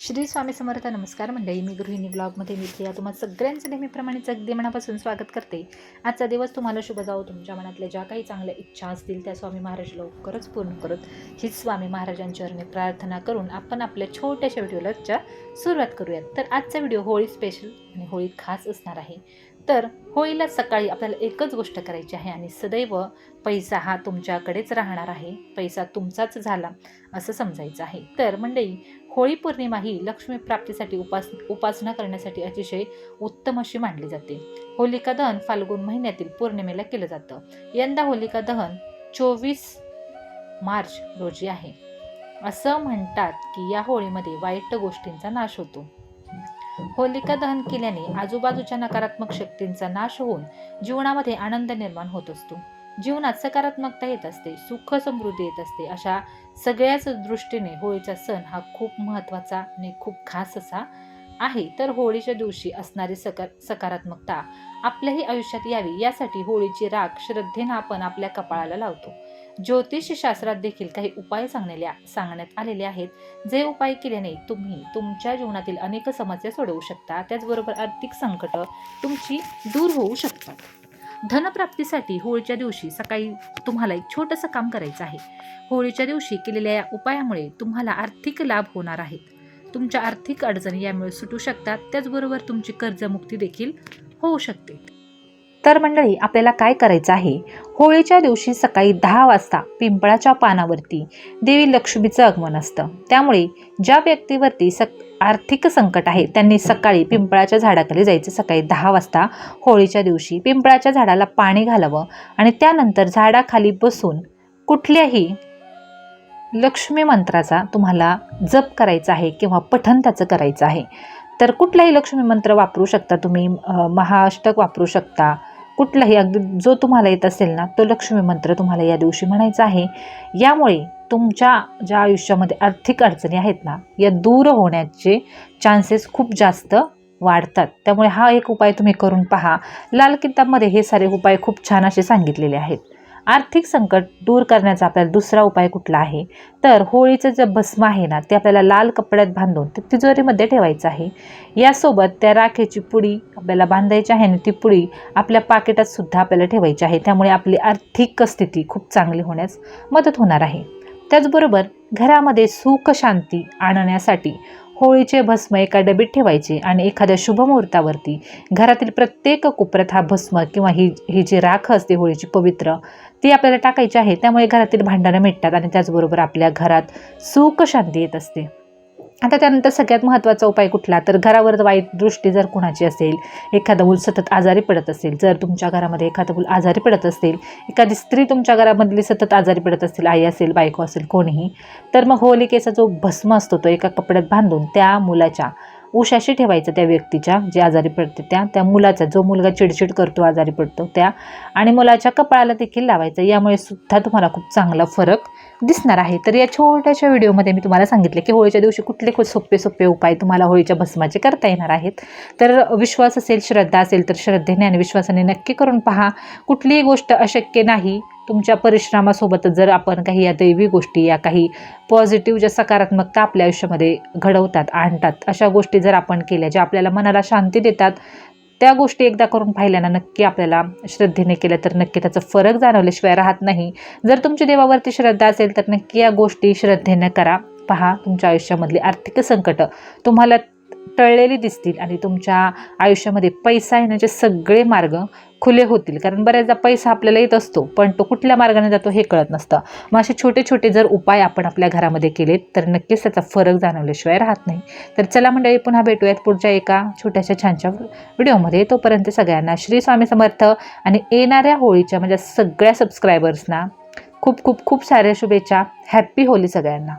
श्री स्वामी समर्थ नमस्कार मंडळी. मी गृहिणी ब्लॉगमध्ये मी प्रिया तुम्हाला सगळ्यांचं नेहमीप्रमाणेच अगदी मनापासून स्वागत करते. आजचा दिवस तुम्हाला शुभ जावो. तुमच्या मनातल्या ज्या काही चांगल्या इच्छा असतील त्या स्वामी महाराज लवकरच पूर्ण करत हीच स्वामी महाराजांच्या मी प्रार्थना करून आपण आपल्या छोट्याशा व्हिडिओलाच्या सुरुवात करूयात. तर आजचा व्हिडिओ होळी स्पेशल आणि होळी खास असणार आहे. तर होळीला सकाळी आपल्याला एकच गोष्ट करायची आहे आणि सदैव पैसा हा तुमच्याकडेच राहणार आहे. पैसा तुमचाच झाला असं समजायचं आहे. तर मंडळी होळी पौर्णिमा ही लक्ष्मी प्राप्तीसाठी उपास उपासना करण्यासाठी अतिशय उत्तम अशी मानली जाते. होलिका दहन फाल्गुन महिन्यातील पौर्णिमेला केलं जातं. यंदा होलिका दहन चोवीस मार्च रोजी आहे. असं म्हणतात की या होळीमध्ये वाईट गोष्टींचा नाश होतो. होलिका दहन केल्याने आजूबाजूच्या नकारात्मक शक्तींचा नाश होऊन जीवनामध्ये आनंद निर्माण होत असतो. जीवनात सकारात्मकता येत असते सुख समृद्धी येत असते अशा सगळ्याच दृष्टीने होळीचा सण हा खूप महत्त्वाचा आणि खूप खास असा आहे. तर होळीच्या दिवशी असणारी सकार सकारात्मकता आपल्याही आयुष्यात यावी यासाठी होळीची राख श्रद्धेनं आपण आपल्या कपाळाला लावतो. ज्योतिषशास्त्रात देखील काही उपाय सांगण्याल्या सांगण्यात आलेले आहेत. जे उपाय केल्याने तुम्ही तुमच्या जीवनातील अनेक समस्या सोडवू शकता त्याचबरोबर आर्थिक संकट तुमची दूर होऊ शकतात. धनप्राप्तीसाठी होळीच्या दिवशी सकाळी तुम्हाला एक छोटंसं काम करायचं आहे. होळीच्या दिवशी केलेल्या या उपायामुळे तुम्हाला आर्थिक लाभ होणार आहेत. तुमच्या आर्थिक अडचणी यामुळे सुटू शकतात. त्याचबरोबर तुमची कर्जमुक्ती देखील होऊ शकते. तर मंडळी आपल्याला काय करायचं आहे? होळीच्या दिवशी सकाळी दहा वाजता पिंपळाच्या पानावरती देवी लक्ष्मीचं आगमन असतं. त्यामुळे ज्या व्यक्तीवरती सक आर्थिक संकट आहे त्यांनी सकाळी पिंपळाच्या झाडाखाली जायचं. सकाळी दहा वाजता होळीच्या दिवशी पिंपळाच्या झाडाला पाणी घालावं आणि त्यानंतर झाडाखाली बसून कुठल्याही लक्ष्मी मंत्राचा तुम्हाला जप करायचा आहे किंवा पठण त्याचं करायचं आहे तर कुठलाही लक्ष्मी मंत्र वापरू शकता तुम्ही महाअष्टक वापरू शकता कुठलाही अगदी जो तुम्हाला येत असेल ना तो लक्ष्मी मंत्र तुम्हाला या दिवशी म्हणायचा आहे. यामुळे तुमच्या ज्या आयुष्यामध्ये आर्थिक अडचणी आहेत ना या दूर होण्याचे चान्सेस खूप जास्त वाढतात. त्यामुळे हा एक उपाय तुम्ही करून पहा. लाल किताबमध्ये हे सारे उपाय खूप छान असे सांगितलेले आहेत. आर्थिक संकट दूर करण्याचा आपल्याला दुसरा उपाय कुठला आहे? तर होळीचं जे भस्म आहे ना ते आपल्याला लाल कपड्यात बांधून ते तिजोरीमध्ये ठेवायचं आहे. यासोबत त्या राखेची पुडी आपल्याला बांधायची आहे आणि ती पुडी आपल्या पाकिटात सुद्धा आपल्याला ठेवायची आहे. त्यामुळे आपली आर्थिक स्थिती खूप चांगली होण्यास मदत होणार आहे. त्याचबरोबर घरामध्ये सुख शांती आणण्यासाठी होळीचे भस्म एका डबीत ठेवायचे आणि एखाद्या शुभमुहूर्तावरती घरातील प्रत्येक कोपऱ्यात हा भस्म किंवा ही ही जी राख असते होळीची पवित्र ती आपल्याला टाकायची आहे. त्यामुळे घरातील भांडणं मिटतात आणि त्याचबरोबर आपल्या घरात सुख शांती येत असते. आता त्यानंतर सगळ्यात महत्त्वाचा उपाय कुठला? तर घरावर वाईट दृष्टी जर कुणाची असेल एखादा मूल सतत आजारी पडत असेल जर तुमच्या घरामध्ये एखादं मूल आजारी पडत असेल एखादी स्त्री तुमच्या घरामधली सतत आजारी पडत असेल आई असेल बायको असेल कोणीही तर मग होलिकेचा जो भस्म असतो तो एका कपड्यात बांधून त्या मुलाच्या उशाशी ठेवायचं त्या व्यक्तीच्या जे आजारी पडते त्या त्या मुलाचा जो मुलगा चिडचिड करतो आजारी पडतो त्या. आणि मुलाच्या कपाळाला देखील लावायचं. यामुळे सुद्धा तुम्हाला खूप चांगला फरक दिसणार आहे. तर या छोट्याशा व्हिडिओमध्ये मी तुम्हाला सांगितले की होळीच्या दिवशी कुठले खूप सोपे सोपे उपाय तुम्हाला होळीच्या भस्माचे करता येणार आहेत. तर विश्वास असेल श्रद्धा असेल तर श्रद्धेने आणि विश्वासाने नक्की करून पहा. कुठलीही गोष्ट अशक्य नाही. तुमच्या परिश्रमासोबतच जर आपण काही या दैवी गोष्टी या काही पॉझिटिव्ह ज्या सकारात्मकता आपल्या आयुष्यामध्ये घडवतात आणतात अशा गोष्टी जर आपण केल्या ज्या आपल्याला मनाला शांती देतात त्या गोष्टी एकदा करून पाहिल्यानं नक्की आपल्याला श्रद्धेने केल्या तर नक्की त्याचा फरक जाणवल्याशिवाय राहत नाही. जर तुमची देवावरती श्रद्धा असेल तर नक्की या गोष्टी श्रद्धेने करा. पहा तुमच्या आयुष्यामधली आर्थिक संकट तुम्हाला टळलेली दिसतील आणि तुमच्या आयुष्यामध्ये पैसा येण्याचे सगळे मार्ग खुले होतील. कारण बऱ्याचदा पैसा आपल्याला येत असतो पण तो कुठल्या मार्गाने जातो हे कळत नसतं. मग असे छोटे छोटे जर उपाय आपण आपल्या घरामध्ये केलेत तर नक्कीच त्याचा फरक जाणवल्याशिवाय राहत नाही. तर चला मंडळी पुन्हा भेटूयात पुढच्या एका छोट्याशा छानशा व्हिडिओमध्ये. तोपर्यंत सगळ्यांना श्री स्वामी समर्थ आणि येणाऱ्या होळीच्या माझ्या सगळ्या सबस्क्रायबर्सना खूप खूप खूप साऱ्या शुभेच्छा. हॅप्पी होली सगळ्यांना.